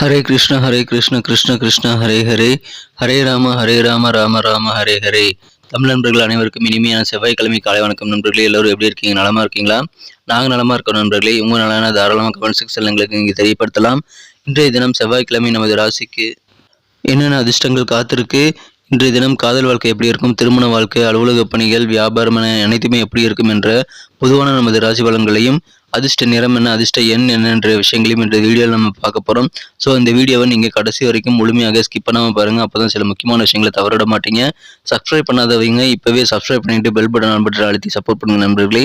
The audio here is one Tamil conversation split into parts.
ஹரே கிருஷ்ண ஹரே கிருஷ்ண கிருஷ்ண கிருஷ்ண ஹரே ஹரே. ஹரே ராம ஹரே ராம ராம ராம ஹரே ஹரே. தமிழ் நண்பர்கள் அனைவருக்கும் இனிமையான செவ்வாய்க்கிழமை காலை வணக்கம் நண்பர்களே. எல்லோரும் எப்படி இருக்கீங்க? நலமா இருக்கீங்களா? நாங்கள் நலமா இருக்கோம் நண்பர்களே. உங்க நலன தாராளமாக கமெண்ட் செக்ஷன் எங்களுக்கு இங்கே தெரியப்படுத்தலாம். இன்றைய தினம் செவ்வாய்க்கிழமை நமது ராசிக்கு என்னென்ன அதிர்ஷ்டங்கள் காத்திருக்கு? இன்றைய தினம் காதல் வாழ்க்கை எப்படி இருக்கும்? திருமண வாழ்க்கை அலுவலக பணிகள் வியாபாரம் என அனைத்துமே எப்படி இருக்கும் என்ற பொதுவான நமது ராசி பலன்களையும் அதிர்ஷ்ட நிறம் என்ன அதிர்ஷ்ட எண் என்னன்ற விஷயங்களையும் இந்த வீடியோவில் நம்ம பார்க்க போகிறோம் ஸோ இந்த வீடியோவை நீங்கள் கடைசி வரைக்கும் முழுமையாக ஸ்கிப் பண்ணாமல் பாருங்கள் அப்போ தான் சில முக்கியமான விஷயங்களை தவறிட மாட்டீங்க. சப்ஸ்கிரைப் பண்ணாதவங்க இப்போவே சப்ஸ்கிரைப் பண்ணிட்டு பெல் பட்டன் பட்டன் அழுத்தி சப்போர்ட் பண்ணுங்கள் நண்பர்களே.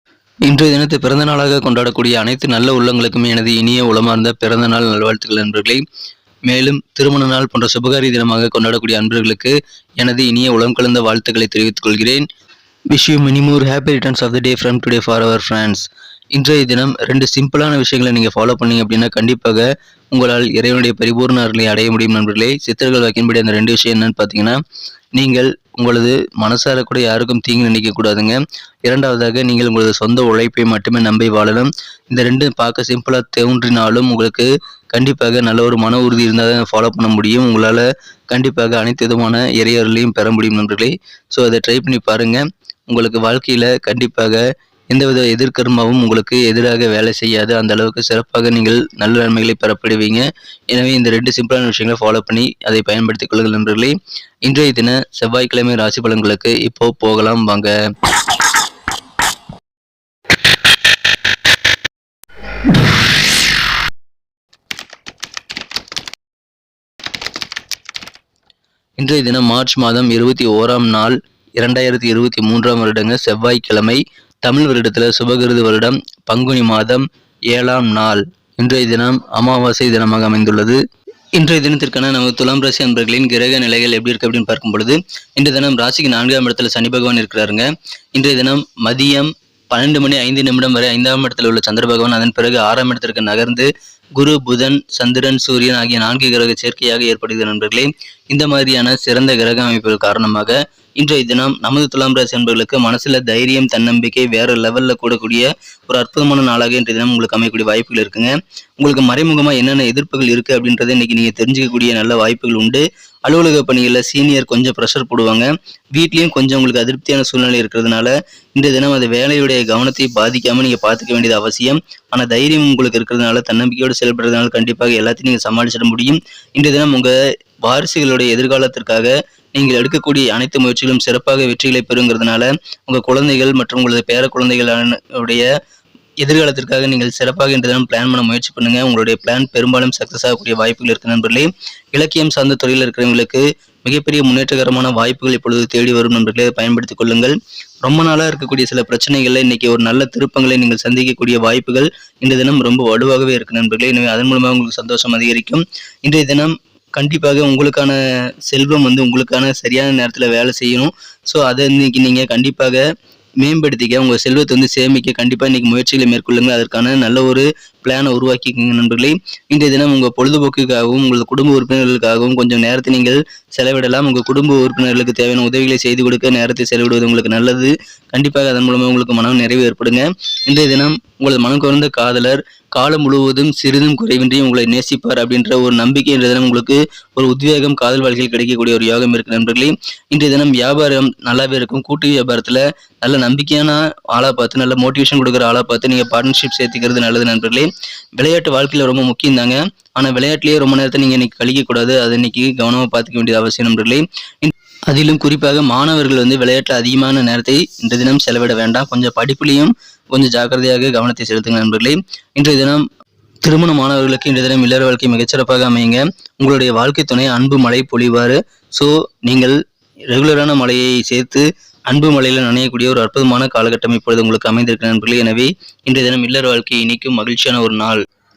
இன்றைய தினத்தை பிறந்த நாளாக கொண்டாடக்கூடிய அனைத்து நல்ல உள்ளங்களுக்குமே எனது இனிய உளமார்ந்த பிறந்த நாள் நல்வாழ்த்துக்கள் நண்பர்களை. மேலும் திருமண நாள் போன்ற சுபகாரிய தினமாக கொண்டாடக்கூடிய அன்பர்களுக்கு எனது இனிய உளம் கலந்த வாழ்த்துக்களை தெரிவித்துக் கொள்கிறேன். Wish you many more happy returns of the day from today for our friends இன்றைய தினம் ரெண்டு சிம்பிளான விஷயங்களை நீங்கள் ஃபாலோ பண்ணீங்க அப்படின்னா கண்டிப்பாக உங்களால் இறைவனுடைய பரிபூர்ண அருளை அடைய முடியும் நண்பர்களே. சித்தர்கள் வைக்கின்படி அந்த ரெண்டு விஷயம் என்னன்னு பார்த்தீங்கன்னா நீங்கள் உங்களது மனசார கூட யாருக்கும் தீங்கு நினைக்கக்கூடாதுங்க இரண்டாவதாக நீங்கள் உங்களது சொந்த உழைப்பை மட்டுமே நம்பி வாழணும். இந்த ரெண்டும் பார்க்க சிம்பிளாக தோன்றினாலும் உங்களுக்கு கண்டிப்பாக நல்ல ஒரு மன உறுதி இருந்தால் தான் ஃபாலோ பண்ண முடியும். உங்களால் கண்டிப்பாக அனைத்து விதமான இறையர்களையும் பெற முடியும் நண்பர்களே. ஸோ அதை ட்ரை பண்ணி பாருங்கள் உங்களுக்கு வாழ்க்கையில் கண்டிப்பாக எந்தவித எதிர்கர்மாவும் உங்களுக்கு எதிராக வேலை செய்யாது. அந்த அளவுக்கு சிறப்பாக நீங்கள் நல்ல நன்மைகளை பெறப்படுவீங்க. எனவே இந்த ரெண்டு சிம்பிளான விஷயங்களை ஃபாலோ பண்ணி அதை பயன்படுத்திக் கொள்ளுங்கள் நண்பர்களே. இன்றைய தின செவ்வாய்க்கிழமை ராசி பலன்களுக்கு இப்போ போகலாம் வாங்க. இன்றைய தினம் மார்ச் மாதம் இருபத்தி ஓராம் நாள் இரண்டாயிரத்தி இருபத்தி மூன்றாம் வருடங்க செவ்வாய்க்கிழமை. தமிழ் வருடத்தில் சுபகிருது வருடம் பங்குனி மாதம் ஏழாம் நாள். இன்றைய தினம் அமாவாசை தினமாக அமைந்துள்ளது. இன்றைய தினத்திற்கான நமது துலாம் ராசி அன்பர்களின் கிரக நிலைகள் எப்படி இருக்கு அப்படின்னு பார்க்கும் பொழுது இன்றைய தினம் ராசிக்கு நான்காம் இடத்துல சனி பகவான் இருக்கிறாருங்க. இன்றைய தினம் மதியம் பன்னெண்டு மணி ஐந்து நிமிடம் வரை ஐந்தாம் இடத்துல உள்ள சந்திர பகவான் அதன் பிறகு ஆறாம் இடத்திற்கு நகர்ந்து குரு புதன் சந்திரன் சூரியன் ஆகிய நான்கு கிரக சேர்க்கையாக ஏற்படுகிற நண்பர்களே இந்த மாதிரியான சிறந்த கிரக அமைப்புகள் காரணமாக இன்றைய தினம் நமது துலாம் ராசி அன்பர்களுக்கு மனசுல தைரியம் தன்னம்பிக்கை வேற லெவல்ல கூடக்கூடிய ஒரு அற்புதமான நாளாக இன்றைய தினம் உங்களுக்கு அமையக்கூடிய வாய்ப்புகள் இருக்குங்க. உங்களுக்கு மறைமுகமா என்னென்ன எதிர்ப்புகள் இருக்கு அப்படின்றத இன்னைக்கு நீங்க தெரிஞ்சுக்கக்கூடிய நல்ல வாய்ப்புகள் உண்டு. அலுவலக பணிகளில் சீனியர் கொஞ்சம் ப்ரெஷர் போடுவாங்க. வீட்லேயும் கொஞ்சம் உங்களுக்கு அதிருப்தியான சூழ்நிலை இருக்கிறதுனால இன்றைய தினம் அது வேலையுடைய கவனத்தை பாதிக்காமல் நீங்கள் பார்த்துக்க வேண்டியது அவசியம். ஆனால் தைரியம் உங்களுக்கு இருக்கிறதுனால தன்னம்பிக்கையோடு செயல்படுறதுனால கண்டிப்பாக எல்லாத்தையும் நீங்கள் சமாளிச்சிட முடியும். இன்றைய தினம் உங்கள் வாரிசுகளுடைய எதிர்காலத்திற்காக நீங்கள் எடுக்கக்கூடிய அனைத்து முயற்சிகளும் சிறப்பாக வெற்றிகளை பெறுங்கிறதுனால உங்கள் குழந்தைகள் மற்றும் உங்களது பேர குழந்தைகளுடைய எதிர்காலத்திற்காக நீங்கள் சிறப்பாக இன்று தினம் பிளான் பண்ண முயற்சி பண்ணுங்க. உங்களுடைய பிளான் பெரும்பாலும் சக்சஸ் ஆகக்கூடிய வாய்ப்புகள் இருக்கு நண்பர்களே. இலக்கியம் சார்ந்த துறையில் இருக்கிறவங்களுக்கு மிகப்பெரிய முன்னேற்றகரமான வாய்ப்புகள் இப்பொழுது தேடி வரும் நண்பர்களே. பயன்படுத்திக் கொள்ளுங்கள். ரொம்ப நாளாக இருக்கக்கூடிய சில பிரச்சனைகளில் இன்னைக்கு ஒரு நல்ல திருப்பங்களை நீங்கள் சந்திக்கக்கூடிய வாய்ப்புகள் இன்றைய தினம் ரொம்ப வலுவாகவே இருக்கு நண்பர்களே. எனவே அதன் மூலமாக உங்களுக்கு சந்தோஷம் அதிகரிக்கும். இன்றைய தினம் கண்டிப்பாக உங்களுக்கான செல்வம் வந்து உங்களுக்கான சரியான நேரத்தில் வேலை செய்யணும். ஸோ அதை இன்னைக்கு நீங்கள் கண்டிப்பாக மேம்படுத்திக்க உங்கள் செல்வத்தை வந்து சேமிக்க கண்டிப்பாக இன்றைக்கி முயற்சிகளை மேற்கொள்ளுங்கள். அதற்கான நல்ல ஒரு பிளானை உருவாக்கிக்கோங்க நண்பர்களே. இன்றைய தினம் உங்கள் பொழுதுபோக்குக்காகவும் உங்களது குடும்ப உறுப்பினர்களுக்காகவும் கொஞ்சம் நேரத்தை நீங்கள் செலவிடலாம். உங்கள் குடும்ப உறுப்பினர்களுக்கு தேவையான உதவிகளை செய்து கொடுக்க நேரத்தை செலவிடுவது உங்களுக்கு நல்லது. கண்டிப்பாக அதன் மூலமாக உங்களுக்கு மனம் நிறைவு ஏற்படுங்க. இன்றைய தினம் உங்களது மனம் காதலர் காலம் முழுவதும் சிறிதும் குறைவின்றி உங்களை நேசிப்பார் அப்படின்ற ஒரு நம்பிக்கை இன்றைய தினம் உங்களுக்கு ஒரு உத்வேகம் காதல் வாழ்க்கையில் கிடைக்கக்கூடிய ஒரு யோகம் இருக்கு நண்பர்களே. இன்றைய தினம் வியாபாரம் நல்லாவே இருக்கும். கூட்டு வியாபாரத்தில் நல்ல நம்பிக்கையான ஆளாக பார்த்து நல்ல மோட்டிவேஷன் கொடுக்குற ஆளாக பார்த்து நீங்கள் பார்ட்னர்ஷிப் சேர்த்துக்கிறது நல்லது நண்பர்களே. விளையாட்டு வாழ்க்கையில் ரொம்ப முக்கியம் தாங்க. ஆனால் விளையாட்டுலேயே ரொம்ப நேரத்தை நீங்கள் இன்னைக்கு கழிக்கக்கூடாது. அதை இன்னைக்கு கவனமாக பார்த்துக்க வேண்டியது அவசியம் நண்பர்களே. அதிலும் குறிப்பாக மாணவர்கள் வந்து விளையாட்டில் அதிகமான நேரத்தை இன்றைய தினம் செலவிட வேண்டாம். கொஞ்சம் படிப்புலையும் கொஞ்சம் ஜாக்கிரதையாக கவனத்தை செலுத்துங்க நண்பர்களே. இன்றைய தினம் திருமண மாணவர்களுக்கு இன்றைய தினம் இல்லற வாழ்க்கை மிகச்சிறப்பாக அமையுங்க. உங்களுடைய வாழ்க்கை துணை அன்பு மழை பொழிவார் ஸோ நீங்கள் ரெகுலரான மழையை சேர்த்து அன்பு மலையில் நனையக்கூடிய ஒரு அற்புதமான காலகட்டம் இப்பொழுது உங்களுக்கு அமைந்திருக்க நண்பர்களே. எனவே இன்றைய தினம் இல்லற வாழ்க்கையை இணைக்கும் மகிழ்ச்சியான ஒரு நாள்.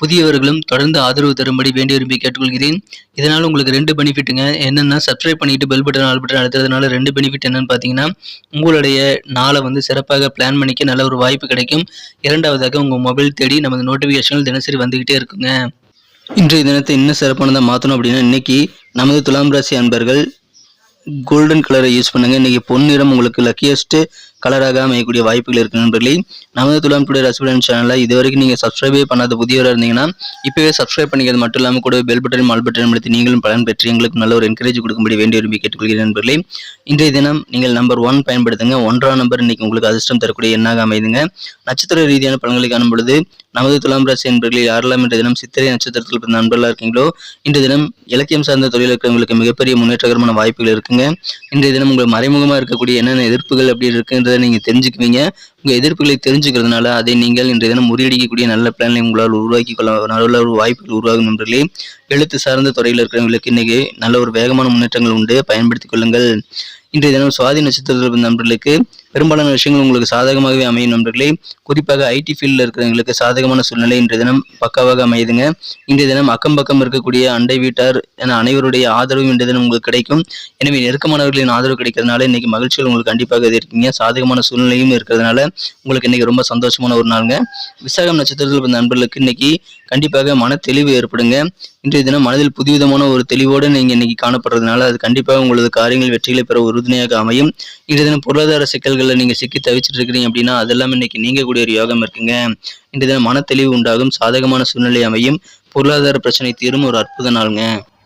புதியவர்களும் தொடர்ந்து ஆதரவு தரும்படி வேண்டி விரும்பி கேட்டுக்கொள்கிறேன். இதனால் உங்களுக்கு ரெண்டு பெனிஃபிட்டுங்க என்னென்னா சப்ஸ்கிரைப் பண்ணிவிட்டு பெல் பட்டன் ஆல் பட்டன் அழுத்துறதுனால ரெண்டு பெனிஃபிட் என்னென்னு பார்த்தீங்கன்னா உங்களுடைய நாளை வந்து சிறப்பாக பிளான் பண்ணிக்க நல்ல ஒரு வாய்ப்பு கிடைக்கும். இரண்டாவதாக உங்கள் மொபைல் தேடி நமது நோட்டிஃபிகேஷன்கள் தினசரி வந்துக்கிட்டே இருக்குங்க. இன்றைய தினத்தை இன்னும் சிறப்பானதாக மாற்றணும் அப்படின்னா இன்னைக்கு நமது துலாம் ராசி அன்பர்கள் கோல்டன் கலரை யூஸ் பண்ணுங்க. இன்றைக்கி பொன்னிறம் உங்களுக்கு லக்கியஸ்ட் கலராக அமையக்கூடிய வாய்ப்புகள் இருக்கு நண்பர்களே. நமது துலாம் டுடே ரசிபலன் சேனலில் இது வரைக்கும் நீங்கள் சப்ஸ்கிரைபே பண்ணாத புதியவராக இருந்தீங்கன்னா இப்போவே சப்ஸ்கிரைப் பண்ணிக்கிறது மட்டும் இல்லாமல் கூட பெல் பட்டன் மால் பட்டன் அழுத்தி நீங்களும் பலன் பெற்று எங்களுக்கு நல்ல ஒரு என்கரேஜ் கொடுக்கும்படி வேண்டிய விரும்பி கேட்டுக்கொள்கிறேன் நண்பர்களே. இன்றைய தினம் நீங்கள் நம்பர் ஒன் பயன்படுத்துங்க. ஒன்றாம் நம்பர் இன்னைக்கு உங்களுக்கு அதிர்ஷ்டம் தரக்கூடிய எண்ணாக அமைதுங்க. நட்சத்திர ரீதியான பலன்களை காணும் பொழுது நமது துலாம் ராசி என்பர்களில் யாரெல்லாம் இன்றைய தினம் சித்திரை நட்சத்திரத்தில் பிறந்த நண்பர்களாக இருக்கீங்களோ இன்றைய தினம் இலக்கியம் சார்ந்த தொழில் இருக்கிறவங்களுக்கு மிகப்பெரிய முன்னேற்றகரமான வாய்ப்புகள் இருக்குங்க. இன்றைய தினம் உங்கள் மறைமுகமாக இருக்கக்கூடிய என்னென்ன எதிர்ப்புகள் அப்படி இருக்குன்றது நீங்கள் தெரிஞ்சுக்குவீங்க. உங்கள் எதிர்ப்புகளை தெரிஞ்சுக்கிறதுனால அதை நீங்கள் இன்றைய தினம் முறியடிக்கக்கூடிய நல்ல பிளானை உங்களால் உருவாக்கி கொள்ள நல்ல ஒரு வாய்ப்புகள் உருவாகும் நண்பர்களே. எழுத்து சார்ந்த துறையில் இருக்கிறவங்களுக்கு இன்னைக்கு நல்ல ஒரு வேகமான முன்னேற்றங்கள் உண்டு. பயன்படுத்திக் கொள்ளுங்கள். இன்றைய தினம் சுவாதி நட்சத்திரத்தில் நண்பர்களுக்கு பெரும்பாலான விஷயங்கள் உங்களுக்கு சாதகமாகவே அமையும் நண்பர்களே. குறிப்பாக ஐடி ஃபீல்டில் இருக்கிறவங்களுக்கு சாதகமான சூழ்நிலை இன்றைய தினம் பக்காவாக அமையுதுங்க. இன்றைய தினம் அக்கம் பக்கம் இருக்கக்கூடிய அண்டை வீட்டார் என அனைவருடைய ஆதரவும் இன்றைய தினம் உங்களுக்கு கிடைக்கும். எனவே நெருக்கமானவர்களின் ஆதரவு கிடைக்கிறதுனால இன்னைக்கு மகிழ்ச்சிகள் உங்களுக்கு கண்டிப்பாக இருக்கீங்க சாதகமான சூழ்நிலையும் இருக்கிறதுனால உங்களுக்கு இன்னைக்கு ரொம்ப சந்தோஷமான ஒரு நாளுங்க. விசாகம் நட்சத்திரத்தில் பிறந்த நண்பர்களுக்கு இன்னைக்கு கண்டிப்பாக மன தெளிவு ஏற்படுங்க. இன்றைய தினம் மனதில் புதுவிதமான ஒரு தெளிவோடு நீங்கள் இன்னைக்கு காணப்படுறதுனால அது கண்டிப்பாக உங்களது காரியங்கள் வெற்றிகளை பெற உறுதுணையாக அமையும். இன்றைய தினம் பொருளாதார சிக்கல்கள் சிக்கல்களில் நீங்க சிக்கி தவிச்சிட்டு இருக்கிறீங்க அப்படின்னா அதெல்லாம் இன்னைக்கு நீங்கக்கூடிய ஒரு யோகம் இருக்குங்க. இன்றைய தினம் மன தெளிவு உண்டாகும் சாதகமான சூழ்நிலை அமையும். பொருளாதார பிரச்சனை தீரும் ஒரு அற்புத நாளுங்க.